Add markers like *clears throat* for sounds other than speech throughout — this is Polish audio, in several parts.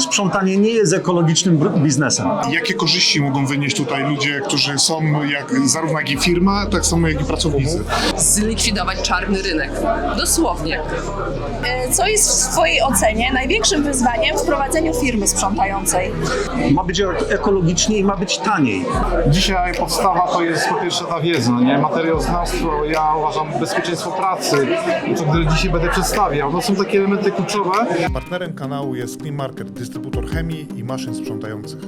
sprzątanie nie jest ekologicznym biznesem. Jakie korzyści mogą wynieść tutaj ludzie, którzy są jak, zarówno jak i firma, tak samo jak i pracownicy? zlikwidować czarny rynek. Dosłownie. E, Co jest w Twojej ocenie największym wyzwaniem w prowadzeniu firmy sprzątającej? Ma być ek- ekologicznie i ma być taniej. Dzisiaj podstawa to jest po pierwsze ta wiedza, nie? materiałoznawstwo, ja uważam bezpieczeństwo pracy, to które dzisiaj będę przedstawiał. No są takie elementy kluczowe. Partnerem kanału jest Clean Market, dystrybutor chemii i maszyn sprzątających.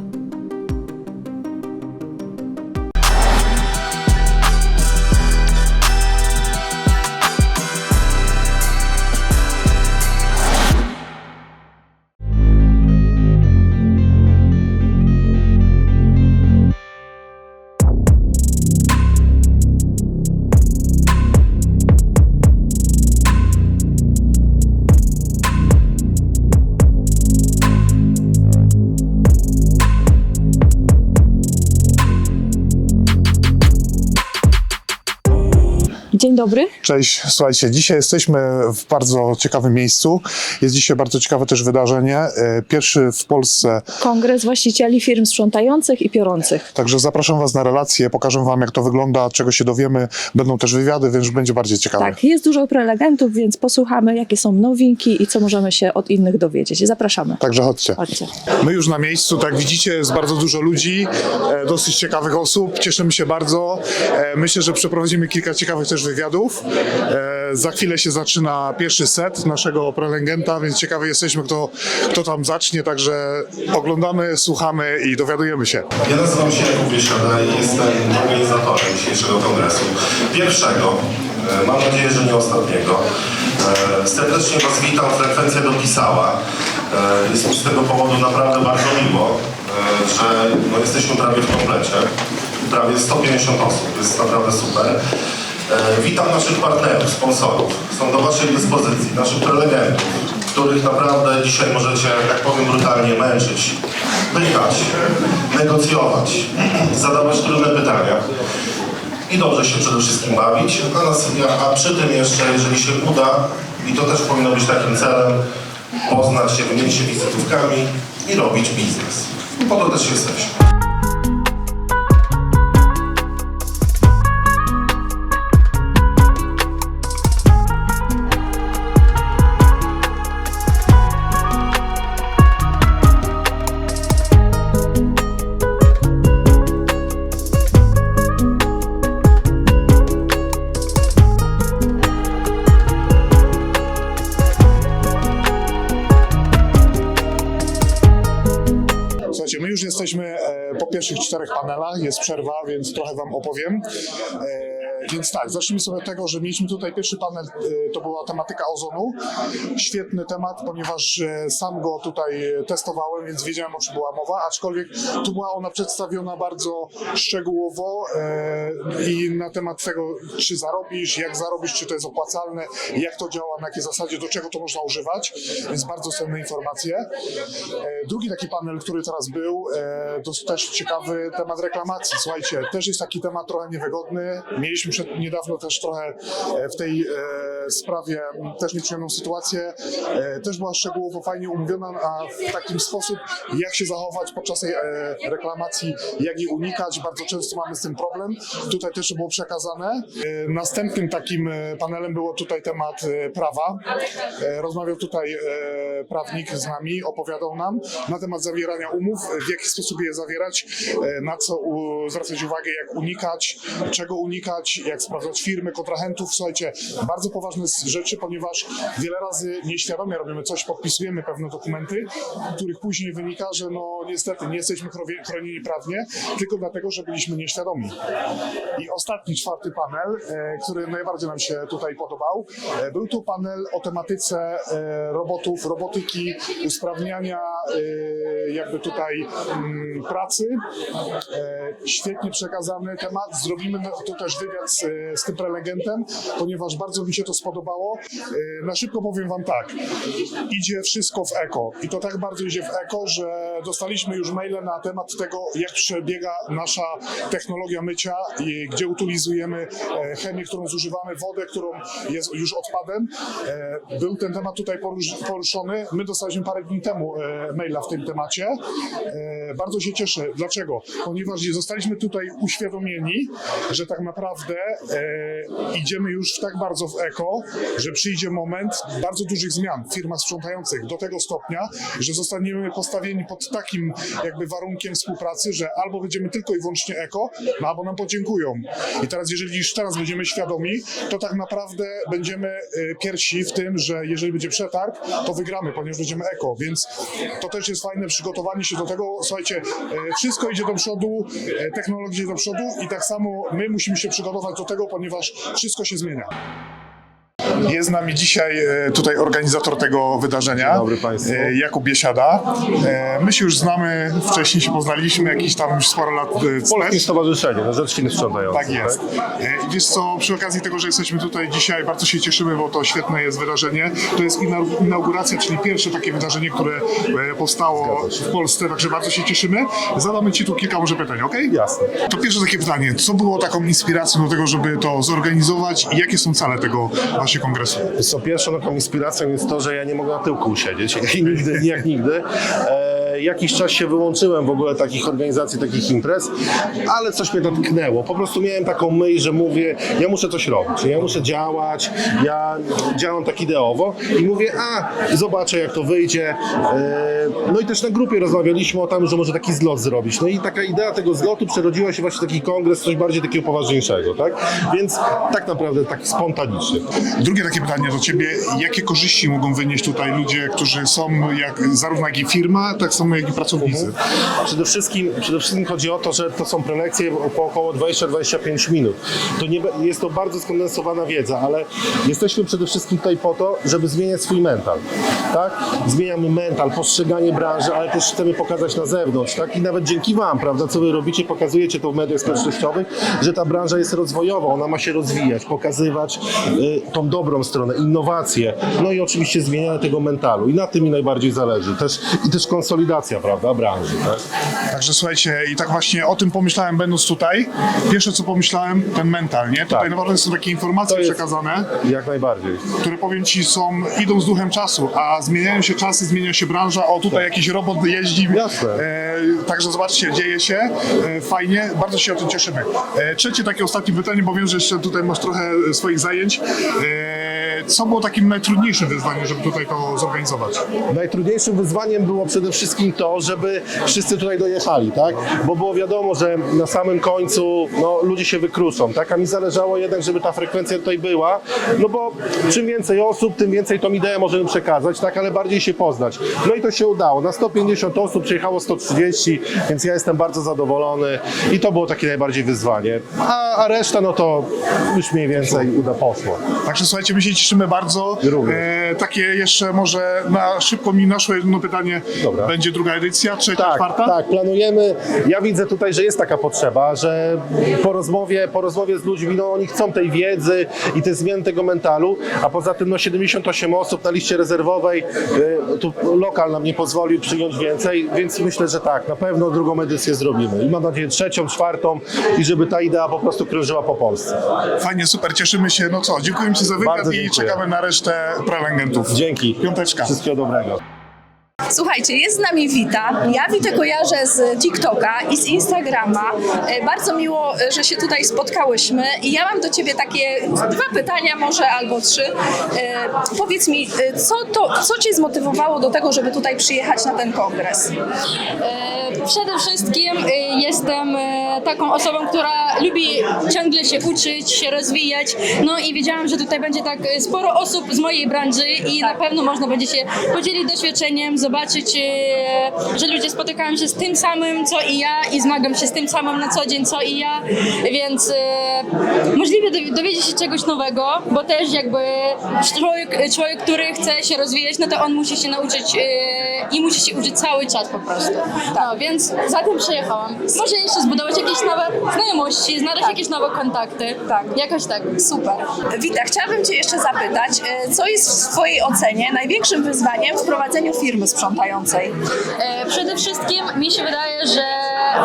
Dobry. Cześć, słuchajcie, dzisiaj jesteśmy w bardzo ciekawym miejscu. Jest dzisiaj bardzo ciekawe też wydarzenie. e, Pierwszy w Polsce, Kongres właścicieli firm sprzątających i piorących. także zapraszam Was na relację, pokażę Wam jak to wygląda, czego się dowiemy. Będą też wywiady, więc będzie bardziej ciekawe. Tak, jest dużo prelegentów, więc posłuchamy, jakie są nowinki i co możemy się od innych dowiedzieć. Zapraszamy. Także chodźcie. Chodźcie. My już na miejscu, tak widzicie, jest bardzo dużo ludzi, e, dosyć ciekawych osób, cieszymy się bardzo. E, Myślę, że przeprowadzimy kilka ciekawych też wywiadów. E, Za chwilę się zaczyna pierwszy set naszego prelegenta, więc ciekawi jesteśmy, kto, kto tam zacznie, także oglądamy, słuchamy i dowiadujemy się. Ja nazywam się Jakub Biesiada i jestem organizatorem dzisiejszego kongresu. Pierwszego, e, mam nadzieję, że nie ostatniego. E, Serdecznie Was witam, frekwencja dopisała. E, Jest mi z tego powodu naprawdę bardzo miło, e, że no, jesteśmy prawie w komplecie. Prawie 150 osób, jest naprawdę super. E, Witam naszych partnerów, sponsorów. Są do Waszej dyspozycji, naszych prelegentów, których naprawdę dzisiaj możecie, tak powiem brutalnie, męczyć, pytać, negocjować, *clears throat* zadawać trudne pytania i dobrze się przede wszystkim bawić. A, nas, a przy tym jeszcze, jeżeli się uda, i to też powinno być takim celem, poznać się, wymienić się wizytówkami i robić biznes. Po to też jesteśmy. Czterech panelach, jest przerwa, więc trochę Wam opowiem. E, Więc tak, zacznijmy sobie od tego, że mieliśmy tutaj pierwszy panel, e, to była tematyka ozonu. Świetny temat, ponieważ e, sam go tutaj testowałem, więc wiedziałem o czym była mowa, aczkolwiek tu była ona przedstawiona bardzo szczegółowo e, i na temat tego, czy zarobisz, jak zarobisz, czy to jest opłacalne, jak to działa, na jakiej zasadzie, do czego to można używać, więc bardzo cenne informacje. E, Drugi taki panel, który teraz był, e, to też ciekawy temat reklamacji. Słuchajcie, też jest taki temat trochę niewygodny. Mieliśmy przed, niedawno też trochę e, w tej e, sprawie też nieprzyjemną sytuację. E, Też była szczegółowo fajnie umówiona, a w takim sposób, jak się zachować podczas tej reklamacji, jak jej unikać. Bardzo często mamy z tym problem. Tutaj też było przekazane. Następnym takim panelem było tutaj temat prawa. Rozmawiał tutaj prawnik z nami, opowiadał nam na temat zawierania umów, w jaki sposób je zawierać, na co zwracać uwagę, jak unikać, czego unikać, jak sprawdzać firmy, kontrahentów. Słuchajcie, bardzo poważne rzeczy, ponieważ wiele razy nieświadomie robimy coś, podpisujemy pewne dokumenty, których później wynika, że no niestety nie jesteśmy chronieni prawnie, tylko dlatego, że byliśmy nieświadomi. I ostatni, czwarty panel, e, który najbardziej nam się tutaj podobał, e, był tu panel o tematyce e, robotów, robotyki, usprawniania jakby tutaj mm, pracy. Świetnie przekazany temat. Zrobimy tu też wywiad z, z tym prelegentem, ponieważ bardzo mi się to spodobało. E, Na szybko powiem Wam tak, idzie wszystko w eko i to tak bardzo idzie w eko, że dostaliśmy już maile na temat tego, jak przebiega nasza technologia mycia i gdzie utylizujemy e, chemię, którą zużywamy, wodę, którą jest już odpadem. E, Był ten temat tutaj porusz- poruszony. My dostaliśmy parę dni temu maila w tym temacie. Bardzo się cieszę. Dlaczego? Ponieważ zostaliśmy tutaj uświadomieni, że tak naprawdę e, idziemy już tak bardzo w eko, że przyjdzie moment bardzo dużych zmian w firmach sprzątających do tego stopnia, że zostaniemy postawieni pod takim jakby warunkiem współpracy, że albo będziemy tylko i wyłącznie eko, no albo nam podziękują. I teraz, jeżeli już teraz będziemy świadomi, to tak naprawdę będziemy e, pierwsi w tym, że jeżeli będzie przetarg, to wygramy, ponieważ będziemy eko, więc to też jest fajne przygotowanie się do tego. Słuchajcie, e, wszystko idzie do przodu, e, technologia idzie do przodu i tak samo my musimy się przygotować do tego, ponieważ wszystko się zmienia. Jest z nami dzisiaj e, tutaj organizator tego wydarzenia. Dobry państwu. e, Jakub Biesiada. E, My się już znamy, wcześniej się poznaliśmy, jakieś tam już sporo lat Polskie. Stowarzyszenie na rzecz firm sprzątających. Tak jest. I wiesz co, przy okazji tego, że jesteśmy tutaj dzisiaj, bardzo się cieszymy, bo to świetne jest wydarzenie. To jest inau- inauguracja, czyli pierwsze takie wydarzenie, które powstało w Polsce, także bardzo się cieszymy. Zadamy Ci tu kilka może pytań, ok? Jasne. To pierwsze takie pytanie, co było taką inspiracją do tego, żeby to zorganizować i jakie są cele tego właśnie kongresu? Co pierwszą taką inspiracją jest to, że ja nie mogę na tyłku usiedzieć. I nigdy, jak nigdy. E, jakiś czas się wyłączyłem w ogóle takich organizacji, takich imprez, ale coś mnie dotknęło. Po prostu miałem taką myśl, że mówię, ja muszę coś robić, ja muszę działać, ja działam tak ideowo i mówię, a zobaczę jak to wyjdzie. E, no i też na grupie rozmawialiśmy o tym, że może taki zlot zrobić. No i taka idea tego zlotu przerodziła się właśnie w taki kongres, coś bardziej takiego poważniejszego, tak? Więc tak naprawdę tak spontanicznie. Drugie takie pytanie do Ciebie, jakie korzyści mogą wynieść tutaj ludzie, którzy są jak, zarówno jak i firma, tak samo jak i pracownicy? Przede wszystkim, przede wszystkim chodzi o to, że to są prelekcje po około 20-25 minut. To nie, jest to bardzo skondensowana wiedza, ale jesteśmy przede wszystkim tutaj po to, żeby zmieniać swój mental. Tak? Zmieniamy mental, postrzeganie branży, ale też chcemy pokazać na zewnątrz. Tak? I nawet dzięki Wam, prawda, co Wy robicie, pokazujecie to w mediach społecznościowych, że ta branża jest rozwojowa, ona ma się rozwijać, pokazywać y, tą dobrą stronę, innowacje, no i oczywiście zmienianie tego mentalu. I na tym mi najbardziej zależy. Też, I też konsolidacja, prawda, branży. Tak? Także słuchajcie, i tak właśnie o tym pomyślałem będąc tutaj. Pierwsze co pomyślałem, ten mental, nie? Tutaj Tak. naprawdę są takie informacje To jest- przekazane, Jak najbardziej. które powiem Ci są, idą z duchem czasu, a zmieniają się czasy, zmienia się branża, o tutaj jakiś robot jeździ. Jasne. E, także zobaczcie, dzieje się, e, fajnie, bardzo się o tym cieszymy. E, trzecie takie ostatnie pytanie, bo wiem, że jeszcze tutaj masz trochę swoich zajęć. E, co było takim najtrudniejszym wyzwaniem, żeby tutaj to zorganizować? Najtrudniejszym wyzwaniem było przede wszystkim to, żeby wszyscy tutaj dojechali, tak? Bo było wiadomo, że na samym końcu no, ludzie się wykruszą, tak? A mi zależało jednak, żeby ta frekwencja tutaj była, no bo czym więcej osób, tym więcej tą ideę możemy przekazać, tak? Ale bardziej się poznać. No i to się udało. Na 150 osób przyjechało 130, więc ja jestem bardzo zadowolony i to było takie najbardziej wyzwanie. A, a reszta, no to już mniej więcej uda poszło. Także słuchajcie, my się cieszymy bardzo. E, takie jeszcze może na szybko mi naszło jedno pytanie. Dobra. Będzie druga edycja, trzecia, Tak, czwarta? tak, planujemy. Ja widzę tutaj, że jest taka potrzeba, że po rozmowie, po rozmowie z ludźmi, no oni chcą tej wiedzy i te zmiany tego mentalu, a poza tym no 78 osób na liście rezerwowej, y, tu lokal nam nie pozwolił przyjąć więcej, więc myślę, że tak, na pewno drugą edycję zrobimy i mam nadzieję trzecią, czwartą i żeby ta idea po prostu krążyła po Polsce. Fajnie, super, cieszymy się. No co, dziękuję Ci za wywiad i dziękuję. Czekamy na resztę prelegentów. Dzięki. Piąteczka. Wszystkiego dobrego. Słuchajcie, jest z nami Wita. Ja Witę kojarzę z TikToka i z Instagrama. E, Bardzo miło, e, że się tutaj spotkałyśmy. I ja mam do Ciebie takie dwa pytania, może albo trzy. E, powiedz mi, co, to, co Cię zmotywowało do tego, żeby tutaj przyjechać na ten kongres? Przede wszystkim jestem taką osobą, która lubi ciągle się uczyć, się rozwijać. No i wiedziałam, że tutaj będzie tak sporo osób z mojej branży i na pewno można będzie się podzielić doświadczeniem, zobaczyć, e, że ludzie spotykają się z tym samym, co i ja i zmagam się z tym samym na co dzień, co i ja, więc e, możliwe dowi- dowiedzieć się czegoś nowego, bo też jakby człowiek, człowiek, który chce się rozwijać, no to on musi się nauczyć e, i musi się uczyć cały czas po prostu. No, więc za tym przyjechałam. Może jeszcze zbudować jakieś nowe znajomości, znaleźć jakieś nowe kontakty. Tak. Jakoś tak. Super. Wita, chciałabym Cię jeszcze zapytać, e, co jest w Twojej ocenie największym wyzwaniem w prowadzeniu firmy sprzątającej? E, Przede wszystkim mi się wydaje, że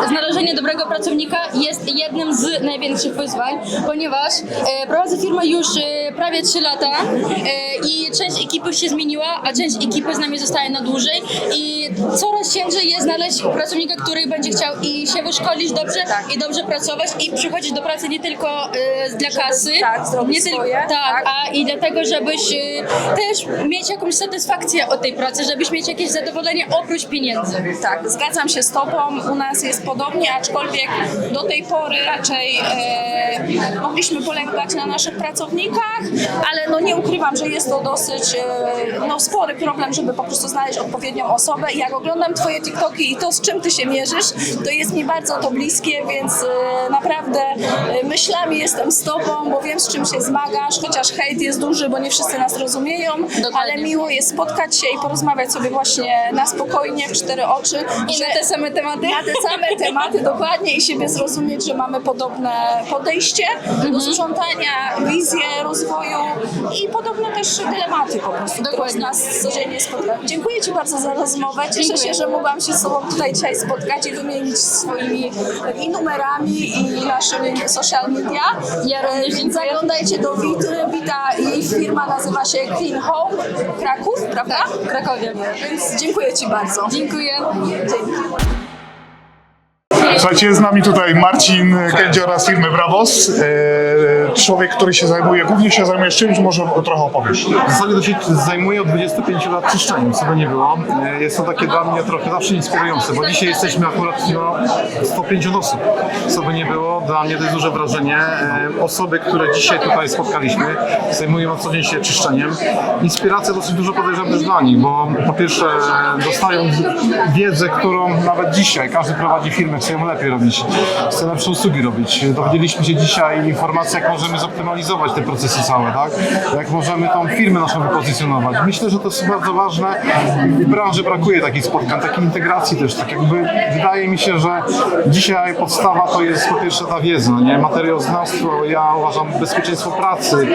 znalezienie dobrego pracownika jest jednym z największych wyzwań, ponieważ e, prowadzę firmę już e, prawie 3 lata e, i część ekipy się zmieniła, a część ekipy z nami zostaje na dłużej i coraz ciężej jest znaleźć pracownika, który będzie chciał i się wyszkolić dobrze i dobrze pracować i przychodzić do pracy nie tylko dla kasy, tak, nie tylko, tak, tak. a i dlatego, żebyś też mieć jakąś satysfakcję od tej pracy, żebyś mieć jakieś zadowolenie oprócz pieniędzy. Tak, zgadzam się z Tobą. U nas jest podobnie, aczkolwiek do tej pory raczej e, mogliśmy polegać na naszych pracownikach, ale no nie ukrywam, że jest to dosyć e, no, spory problem, żeby po prostu znaleźć odpowiednią osobę. I jak oglądam Twoje TikToki i to, z czym Ty się mierzysz, to jest mi bardzo to bliskie, więc e, naprawdę e, myślami jestem z Tobą, bo wiem, z czym się zmagasz, chociaż hejt jest duży, bo nie wszyscy nas rozumieją, ale miło jest spotkać się i porozmawiać sobie właśnie na spokojnie, w cztery oczy. I na te same tematy. Na te same tematy dokładnie i siebie zrozumieć, że mamy podobne podejście Mhm. do sprzątania, wizję rozwoju i podobne też dylematy po prostu, które Dokładnie. nas codziennie spotkają. Dziękuję Ci bardzo za rozmowę. Cieszę Dziękuję. się, że mogłam się z Tobą tutaj dzisiaj spotkać i wymienić swoimi i numerami i naszymi social media. Ja również dziękuję. zaglądajcie do Wity. Wita, jej firma nazywa się Clean Home Kraków, prawda? W Krakowie. Więc dziękuję Ci bardzo. Dziękuję. Dzięki. Słuchajcie, z nami tutaj Marcin Kędziora z firmy Bravos. E, Człowiek, który się zajmuje, głównie się zajmuje czymś, może trochę opowiesz. W zasadzie to się zajmuję od 25 lat czyszczeniem, co by nie było. E, Jest to takie dla mnie trochę zawsze inspirujące, bo dzisiaj jesteśmy akurat no, 150 osób, co by nie było. Dla mnie to jest duże wrażenie. E, Osoby, które dzisiaj tutaj spotkaliśmy, zajmują co dzień się czyszczeniem. Inspiracja dosyć dużo podejrzewam też dla nich, bo po pierwsze dostają wiedzę, którą nawet dzisiaj każdy prowadzi firmę, chce ją lepiej robić, chce lepsze usługi robić. Dowiedzieliśmy się dzisiaj informacji, jak możemy zoptymalizować te procesy całe, tak? Jak możemy tą firmę naszą wypozycjonować. Myślę, że to jest bardzo ważne. W branży brakuje takich spotkań, takiej integracji też. Tak jakby wydaje mi się, że dzisiaj podstawa to jest po pierwsze ta wiedza, nie? Materiałoznawstwo, ja uważam bezpieczeństwo pracy,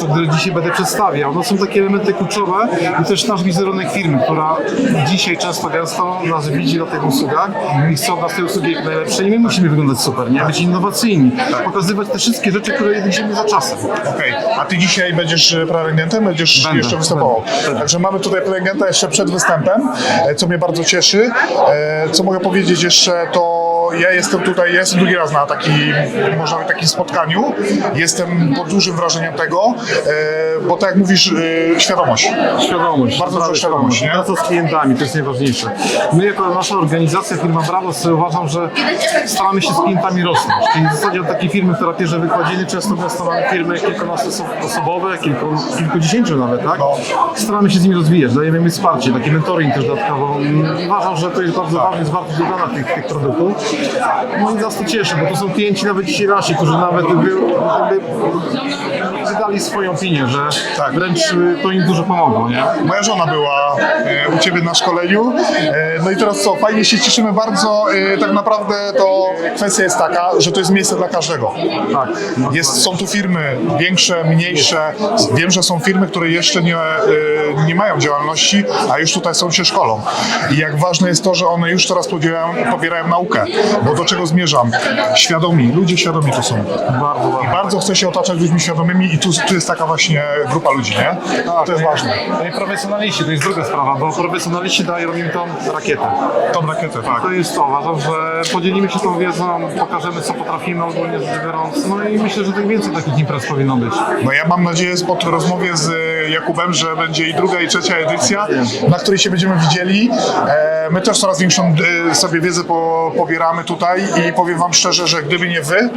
to, które dzisiaj będę przedstawiał. No są takie elementy kluczowe i też nasz wizerunek firmy, która dzisiaj często gęsto nas widzi na tych usługach i chce od nas te usługi jak najlepsze i my musimy wyglądać super, nie? Być innowacyjni, pokazywać te wszystkie rzeczy, które idziemy za czasem. Okej, a ty dzisiaj będziesz e, prelegentem, będziesz Będę, jeszcze występował. będę. Także mamy tutaj prelegenta jeszcze przed występem, e, co mnie bardzo cieszy. E, Co mogę powiedzieć jeszcze, to ja jestem tutaj, ja jestem drugi raz na takim, można powiedzieć, takim spotkaniu. Jestem pod dużym wrażeniem tego, e, bo tak jak mówisz, e, świadomość. Świadomość. Bardzo duża świadomość, nie? Praca z klientami, to jest najważniejsze. My jako nasza organizacja, firma Bravos, uważam, że staramy się z klientami rosnąć. Czyli w zasadzie od takiej firmy, która bierze wykładziny, często często mamy firmy kilkunastoosobowe, kilku, kilkudziesięciu nawet, tak? Staramy się z nimi rozwijać, dajemy im wsparcie, taki mentoring też dodatkowo. Uważam, że to jest bardzo ważne, jest wartość dodana tych, tych produktów. No i nas to cieszy, bo to są klienci nawet dzisiaj nasi, którzy nawet jakby wydali swoją opinię, że Tak. wręcz y, to im dużo pomogło, nie? Moja żona była e, u Ciebie na szkoleniu. E, no i teraz co, fajnie się cieszymy bardzo. E, tak naprawdę to kwestia jest taka, że to jest miejsce dla każdego. Tak. Jest, są tu firmy większe, mniejsze. Wiem, że są firmy, które jeszcze nie, e, nie mają działalności, a już tutaj są się szkolą. I jak ważne jest to, że one już teraz pobierają, pobierają naukę. Bo do czego zmierzam? Świadomi, ludzie świadomi to są. Bardzo I bardzo chcę się otaczać ludźmi świadomymi i tu, tu jest taka właśnie grupa ludzi, nie? To jest ważne. No i profesjonaliści, to jest druga sprawa, bo profesjonaliści dają im tą rakietę. Tą rakietę, tak. To jest to, uważam, że podzielimy się tą wiedzą, pokażemy co potrafimy ogólnie rzecz biorąc, no i myślę, że tych więcej takich imprez powinno być. No ja mam nadzieję po tej rozmowie z Jakubem, że będzie i druga, i trzecia edycja, na której się będziemy widzieli. E, My też coraz większą e, sobie wiedzę po, pobieramy tutaj i powiem wam szczerze, że gdyby nie wy,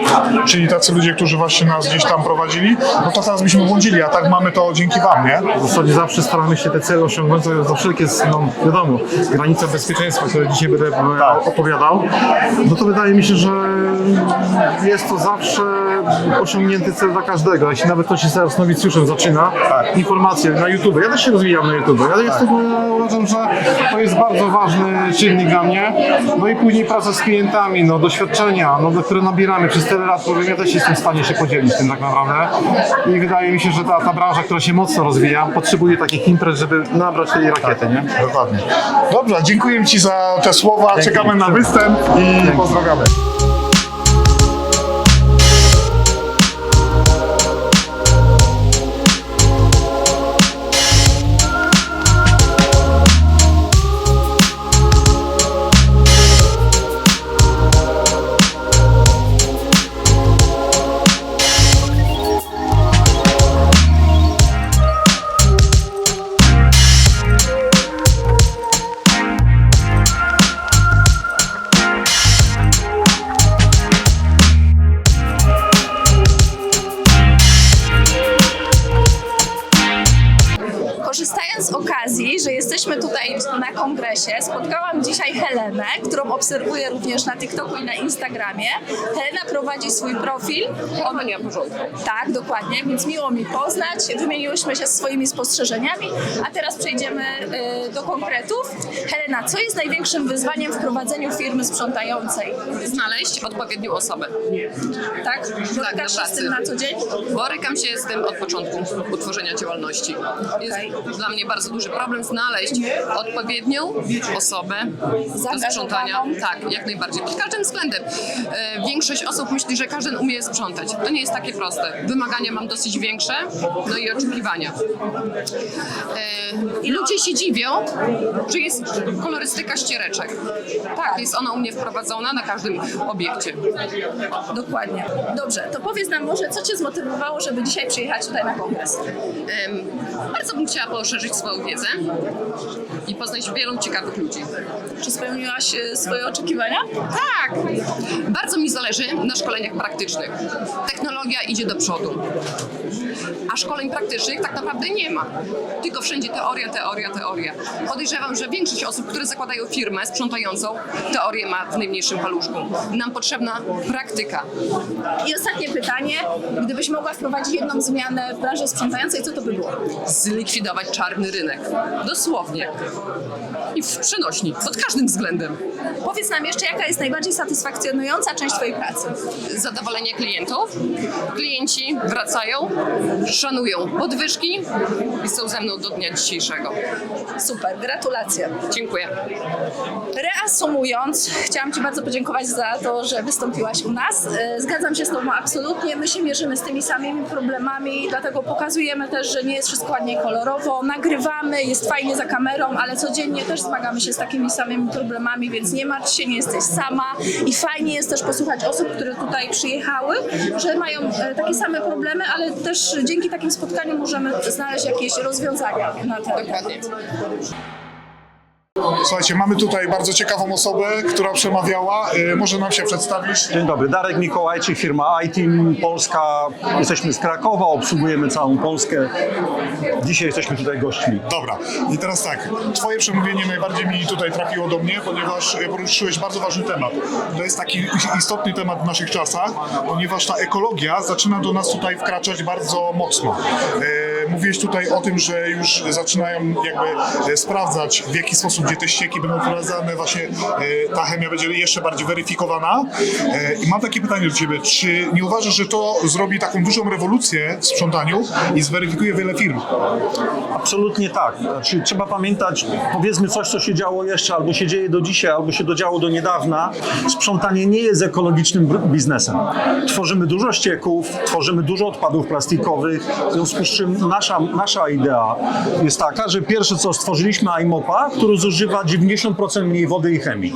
czyli tacy ludzie, którzy właśnie nas gdzieś tam prowadzili, no to teraz byśmy błądzili, a tak mamy to dzięki wam, nie? W zasadzie zawsze staramy się te cele osiągnąć, za wszelkie, no wiadomo, granica bezpieczeństwa, które dzisiaj będę e, opowiadał, no to wydaje mi się, że jest to zawsze osiągnięty cel dla każdego. Jeśli nawet ktoś jest teraz nowicjuszem, zaczyna informacje na YouTube. Ja też się rozwijam na YouTube. Ja jest to, ja uważam, że to jest bardzo ważny czynnik dla mnie. No i później praca z klientami, no doświadczenia, no, które nabieramy przez tyle lat, powiem, ja też jestem w stanie się podzielić tym tak naprawdę. I wydaje mi się, że ta, ta branża, która się mocno rozwija, potrzebuje takich imprez, żeby nabrać tej rakiety, nie? Dokładnie. Dobrze, dziękuję Ci za te słowa, czekamy na występ i pozdrawiamy. Kongresie, spotkałam dzisiaj Helenę, którą obserwuję również na TikToku i na Instagramie. Prowadzi swój profil. Ekonomia porządku. Tak, dokładnie, więc miło mi poznać. Wymieniłyśmy się swoimi spostrzeżeniami, a teraz przejdziemy y, do konkretów. Helena, co jest największym wyzwaniem w prowadzeniu firmy sprzątającej? Znaleźć odpowiednią osobę. Tak? Borykasz do się z tym na co dzień? Borykam się z tym od początku utworzenia działalności. Jest Okej. dla mnie bardzo duży problem znaleźć odpowiednią osobę do sprzątania. Tak, jak najbardziej. Pod każdym względem. E, Większość osób myśli, że każdy umie sprzątać. To nie jest takie proste. Wymagania mam dosyć większe, no i oczekiwania. E, Ludzie się dziwią, że jest kolorystyka ściereczek. Tak, jest ona u mnie wprowadzona na każdym obiekcie. Dokładnie. Dobrze, to powiedz nam może, co Cię zmotywowało, żeby dzisiaj przyjechać tutaj na kongres? Bardzo bym chciała poszerzyć swoją wiedzę i poznać wielu ciekawych ludzi. Czy spełniłaś e, swoje oczekiwania? Tak! Bardzo mi zależy na szkoleniach praktycznych. Technologia idzie do przodu. A szkoleń praktycznych tak naprawdę nie ma. Tylko wszędzie teoria, teoria, teoria. Podejrzewam, że większość osób, które zakładają firmę sprzątającą, teorię ma w najmniejszym paluszku. Nam potrzebna praktyka. I ostatnie pytanie. Gdybyś mogła wprowadzić jedną zmianę w branży sprzątającej, co to by było? Zlikwidować czarny rynek. Dosłownie. I w przenośni, pod każdym względem. Powiedz nam jeszcze, jaka jest najbardziej satysfakcjonująca część Twojej pracy? Zadowolenie klientów. Klienci wracają, szanują podwyżki i są ze mną do dnia dzisiejszego. Super, gratulacje. Dziękuję. Reasumując, chciałam Ci bardzo podziękować za to, że wystąpiłaś u nas. E, Zgadzam się z Tobą absolutnie. My się mierzymy z tymi samymi problemami, dlatego pokazujemy też, że nie jest wszystko ładnie kolorowo. Nagrywamy, jest fajnie za kamerą, ale codziennie też zmagamy się z takimi samymi problemami, więc nie martw się, nie jesteś sama. I fajnie jest też posłuchać osób, które tutaj przyjechały, że mają e, takie same problemy, ale też dzięki takim spotkaniom możemy znaleźć jakieś rozwiązania na ten Dokładnie. Słuchajcie, mamy tutaj bardzo ciekawą osobę, która przemawiała. E, Może nam się przedstawisz? Dzień dobry, Darek Mikołajczyk, firma iTeam Polska. Jesteśmy z Krakowa, obsługujemy całą Polskę. Dzisiaj jesteśmy tutaj gośćmi. Dobra, i teraz tak, twoje przemówienie najbardziej mi tutaj trafiło do mnie, ponieważ e, poruszyłeś bardzo ważny temat. To jest taki istotny temat w naszych czasach, ponieważ ta ekologia zaczyna do nas tutaj wkraczać bardzo mocno. E, Mówiłeś tutaj o tym, że już zaczynają jakby sprawdzać w jaki sposób, gdzie te ścieki będą wprowadzane, właśnie e, ta chemia będzie jeszcze bardziej weryfikowana. E, I mam takie pytanie do ciebie, czy nie uważasz, że to zrobi taką dużą rewolucję w sprzątaniu i zweryfikuje wiele firm? Absolutnie tak. Znaczy, trzeba pamiętać, powiedzmy coś, co się działo jeszcze, albo się dzieje do dzisiaj, albo się dodziało do niedawna. Sprzątanie nie jest ekologicznym biznesem. Tworzymy dużo ścieków, tworzymy dużo odpadów plastikowych, w związku z czym nasza, nasza idea jest taka, że pierwsze co stworzyliśmy iMopa, który zużywa 90% mniej wody i chemii.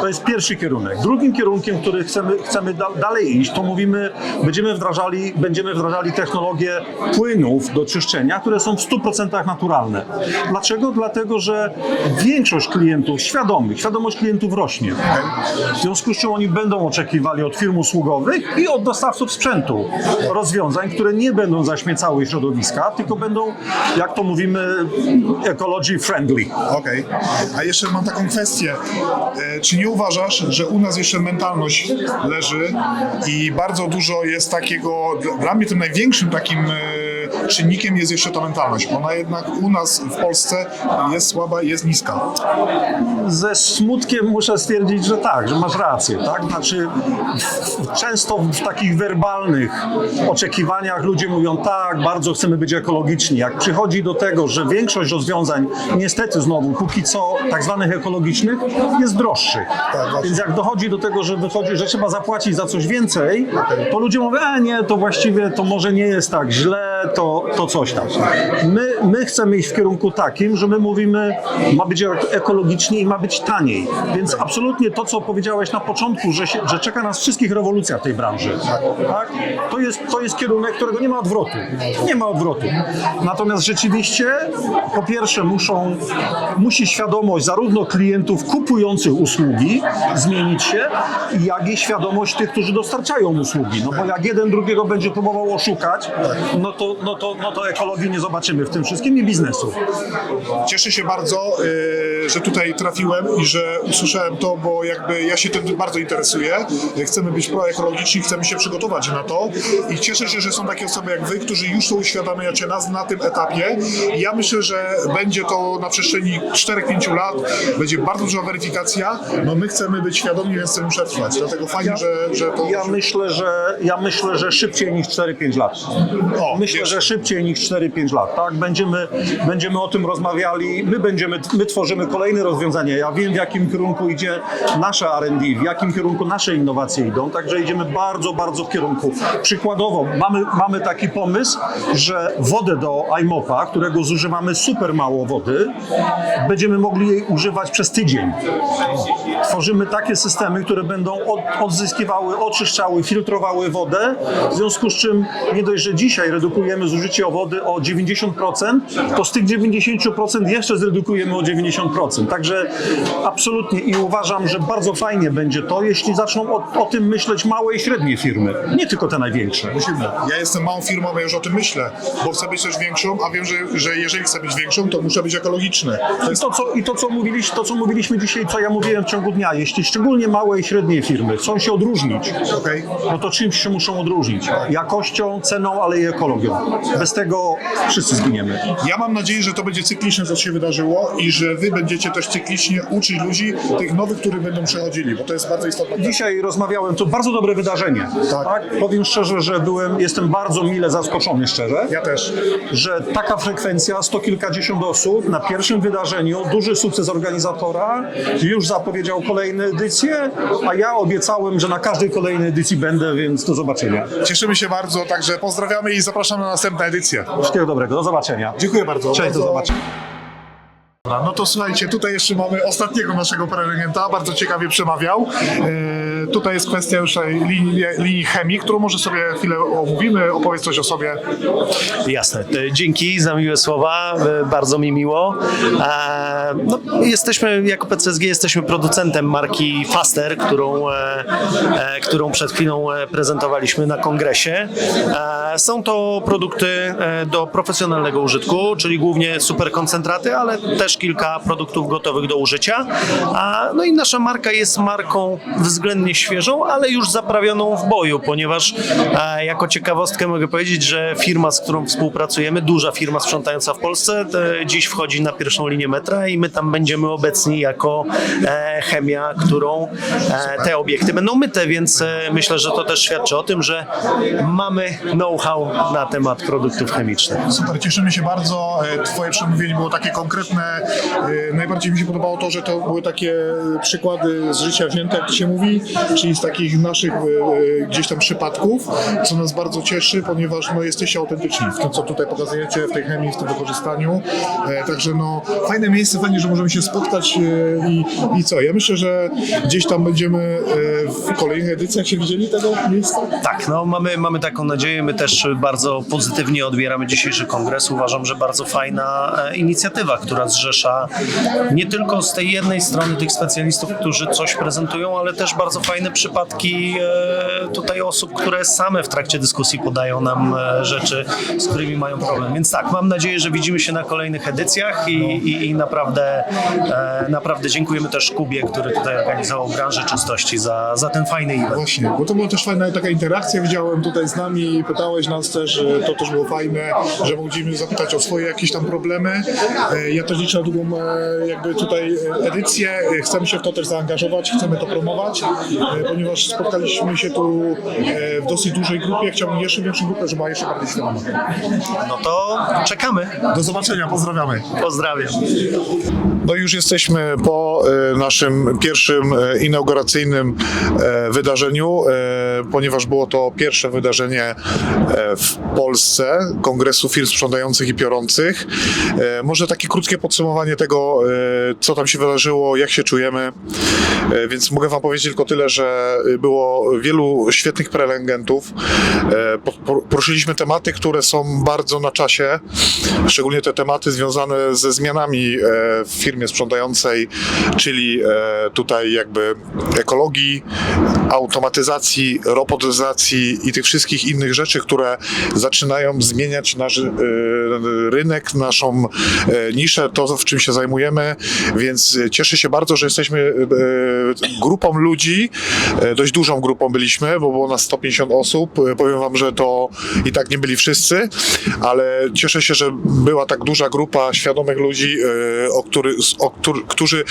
To jest pierwszy kierunek. Drugim kierunkiem, który chcemy, chcemy da, dalej iść, to mówimy, będziemy wdrażali, będziemy wdrażali technologię płynów do czyszczenia, które są w 100% naturalne. Dlaczego? Dlatego, że większość klientów, świadomych, świadomość klientów rośnie. W związku z czym oni będą oczekiwali od firm usługowych i od dostawców sprzętu rozwiązań, które nie będą zaśmiecały środowiska, tylko będą, jak to mówimy, ecology friendly. Okej. A jeszcze mam taką kwestię. E, Czy nie uważasz, że u nas jeszcze mentalność leży i bardzo dużo jest takiego, dla- mnie tym największym takim e, czynnikiem jest jeszcze ta mentalność. Ona jednak u nas w Polsce jest słaba i jest niska. Ze smutkiem muszę stwierdzić, że tak, że masz rację, tak? Znaczy często w takich werbalnych oczekiwaniach ludzie mówią tak, bardzo chcemy być ekologiczni. Jak przychodzi do tego, że większość rozwiązań niestety znowu póki co tak zwanych ekologicznych jest droższych. Więc jak dochodzi do tego, że wychodzi, że trzeba zapłacić za coś więcej, to ludzie mówią, a nie, to właściwie to może nie jest tak źle, to, to coś tam. My, my chcemy iść w kierunku takim, że my mówimy, ma być ek- ekologicznie i ma być taniej. Więc absolutnie to, co powiedziałeś na początku, że, się, że czeka nas wszystkich rewolucja w tej branży. Tak? To, jest, to jest kierunek, którego nie ma odwrotu. Nie ma odwrotu. Natomiast rzeczywiście, po pierwsze, muszą, musi świadomość zarówno klientów kupujących usługi zmienić się, jak i świadomość tych, którzy dostarczają usługi. No bo jak jeden drugiego będzie próbował oszukać, no to, no to, no to ekologii nie zobaczymy w tym wszystkim i biznesu. Cieszę się bardzo, y, że tutaj trafiłem i że usłyszałem to, bo jakby ja się tym bardzo interesuję. Chcemy być proekologiczni, chcemy się przygotować na to i cieszę się, że są takie osoby jak wy, którzy już to uświadamiacie nas na tym etapie. I ja myślę, że będzie to na przestrzeni 4-5 lat, będzie bardzo duża weryfikacja. No my chcemy być świadomi, więc chcemy przetrwać. Dlatego fajnie, że, że to... Ja myślę, że ja myślę, że szybciej niż 4-5 lat. O, Myślę, jeszcze. Szybciej niż 4-5 lat, tak? Będziemy, będziemy o tym rozmawiali. My będziemy, my tworzymy kolejne rozwiązania. Ja wiem, w jakim kierunku idzie nasze R&D, w jakim kierunku nasze innowacje idą, także idziemy bardzo, bardzo w kierunku. Przykładowo, mamy, mamy taki pomysł, że wodę do iMopa, którego zużywamy super mało wody, będziemy mogli jej używać przez tydzień. Tworzymy takie systemy, które będą od, odzyskiwały, oczyszczały, filtrowały wodę, w związku z czym nie dość, że dzisiaj redukujemy zużycie wody o 90%, to z tych 90% jeszcze zredukujemy o 90%. Także absolutnie i uważam, że bardzo fajnie będzie to, jeśli zaczną o, o tym myśleć małe i średnie firmy, nie tylko te największe. Musimy. Ja jestem małą firmą, ja już o tym myślę, bo chcę być też większą, a wiem, że, że jeżeli chcę być większą, to muszę być ekologiczny. To I jest to, co, I to, co mówiliśmy, to, co mówiliśmy dzisiaj, co ja mówiłem w ciągu dnia, jeśli szczególnie małe i średnie firmy chcą się odróżnić, okej. no to czymś się muszą odróżnić. Jakością, ceną, ale i ekologią. Bez tego wszyscy zginiemy. Ja mam nadzieję, że to będzie cykliczne, co się wydarzyło i że wy będziecie też cyklicznie uczyć ludzi tych nowych, których będą przechodzili, bo to jest bardzo istotne. Dzisiaj rozmawiałem, to bardzo dobre wydarzenie. Tak. Powiem szczerze, że byłem, jestem bardzo mile zaskoczony szczerze. Ja też. że taka frekwencja, sto kilkadziesiąt osób na pierwszym wydarzeniu, duży sukces organizatora, już zapowiedział kolejne edycje, a ja obiecałem, że na każdej kolejnej edycji będę, więc do zobaczenia. Cieszymy się bardzo, także pozdrawiamy i zapraszamy na następne edycje. Wszystkiego dobrego, do zobaczenia. Dziękuję bardzo. Cześć, do zobaczenia. No to słuchajcie, tutaj jeszcze mamy ostatniego naszego prelegenta, bardzo ciekawie przemawiał. E, tutaj jest kwestia już tej linii, linii chemii, którą może sobie chwilę omówimy, opowiedz coś o sobie. Jasne. E, Dzięki za miłe słowa, e, bardzo mi miło. No, jesteśmy, jako PCSG jesteśmy producentem marki Faster, którą, którą przed chwilą prezentowaliśmy na kongresie. Są to produkty do profesjonalnego użytku, czyli głównie superkoncentraty, ale też kilka produktów gotowych do użycia. A, No i nasza marka jest marką względnie świeżą, ale już zaprawioną w boju, ponieważ e, jako ciekawostkę mogę powiedzieć, że firma, z którą współpracujemy, duża firma sprzątająca w Polsce, e, dziś wchodzi na pierwszą linię metra i my tam będziemy obecni jako e, chemia, którą e, te obiekty będą myte, więc e, myślę, że to też świadczy o tym, że mamy know-how na temat produktów chemicznych. Super, cieszymy się bardzo. E, Twoje przemówienie było takie konkretne e, najbardziej mi się podobało to, że to były takie przykłady z życia wzięte, jak się mówi, czyli z takich naszych e, e, gdzieś tam przypadków, co nas bardzo cieszy, ponieważ no, jesteście autentyczni w tym, co tutaj pokazujecie, w tej chemii, w tym wykorzystaniu. Także no, fajne miejsce, fajnie, że możemy się spotkać i, i co, ja myślę, że gdzieś tam będziemy w kolejnych edycjach się widzieli tego miejsca. Tak, no mamy, mamy taką nadzieję. My też bardzo pozytywnie odbieramy dzisiejszy kongres. Uważam, że bardzo fajna inicjatywa, która zrzesza nie tylko z tej jednej strony tych specjalistów, którzy coś prezentują, ale też bardzo fajne przypadki e, tutaj osób, które same w trakcie dyskusji podają nam e, rzeczy, z którymi mają problem. Więc tak, mam nadzieję, że widzimy się na kolejnych edycjach i, i, i naprawdę, e, naprawdę dziękujemy też Kubie, który tutaj organizował branżę czystości za, za ten fajny event. Właśnie, bo to była też fajna taka interakcja, widziałem tutaj z nami pytałeś nas też, to też było fajne, że mogliśmy zapytać o swoje jakieś tam problemy. Ja też liczę na długą e, jakby tutaj e, edycję, chcemy się w to też zaangażować, chcemy to promować, e, ponieważ spotkaliśmy się tu w dosyć dużej grupie, chciałbym jeszcze większą grupę, żeby była jeszcze bardziej świadoma. No to czekamy. Do zobaczenia, pozdrawiamy. Pozdrawiam. No już jesteśmy po naszym pierwszym inauguracyjnym wydarzeniu, ponieważ było to pierwsze wydarzenie w Polsce Kongresu Firm Sprzątających i Piorących. Może takie krótkie podsumowanie tego, e, co tam się wydarzyło, jak się czujemy. E, Więc mogę Wam powiedzieć tylko tyle, że było wielu świetnych prelegentów. E, po- po- Poruszyliśmy tematy, które są bardzo na czasie, szczególnie te tematy związane ze zmianami w firmie sprzątającej, czyli tutaj jakby ekologii, automatyzacji, robotyzacji i tych wszystkich innych rzeczy, które zaczynają zmieniać nasz rynek, naszą niszę, to w czym się zajmujemy, więc cieszę się bardzo, że jesteśmy e, grupą ludzi, e, dość dużą grupą byliśmy, bo było nas 150 osób. E, Powiem wam, że to i tak nie byli wszyscy, ale cieszę się, że była tak duża grupa świadomych ludzi, e, o który, o którzy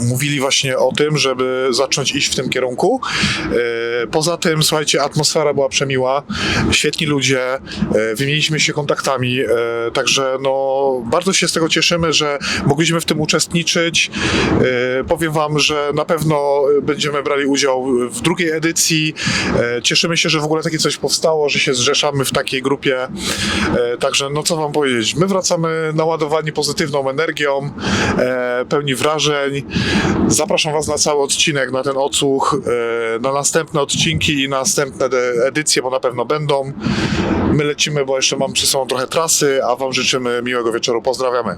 mówili właśnie o tym, żeby zacząć iść w tym kierunku. E, Poza tym, słuchajcie, atmosfera była przemiła, świetni ludzie, e, wymieniliśmy się kontaktami, e, także no, bardzo się z tego cieszymy, że mogliśmy w tym uczestniczyć. Powiem wam, że na pewno będziemy brali udział w drugiej edycji. Cieszymy się, że w ogóle takie coś powstało, że się zrzeszamy w takiej grupie. Także no co wam powiedzieć, my wracamy naładowani pozytywną energią, pełni wrażeń. Zapraszam Was na cały odcinek, na ten odsłuch, e, na następne odcinki i następne edycje, bo na pewno będą. My lecimy, bo jeszcze mam przy sobą trochę trasy, a Wam życzymy miłego wieczoru. Pozdrawiamy.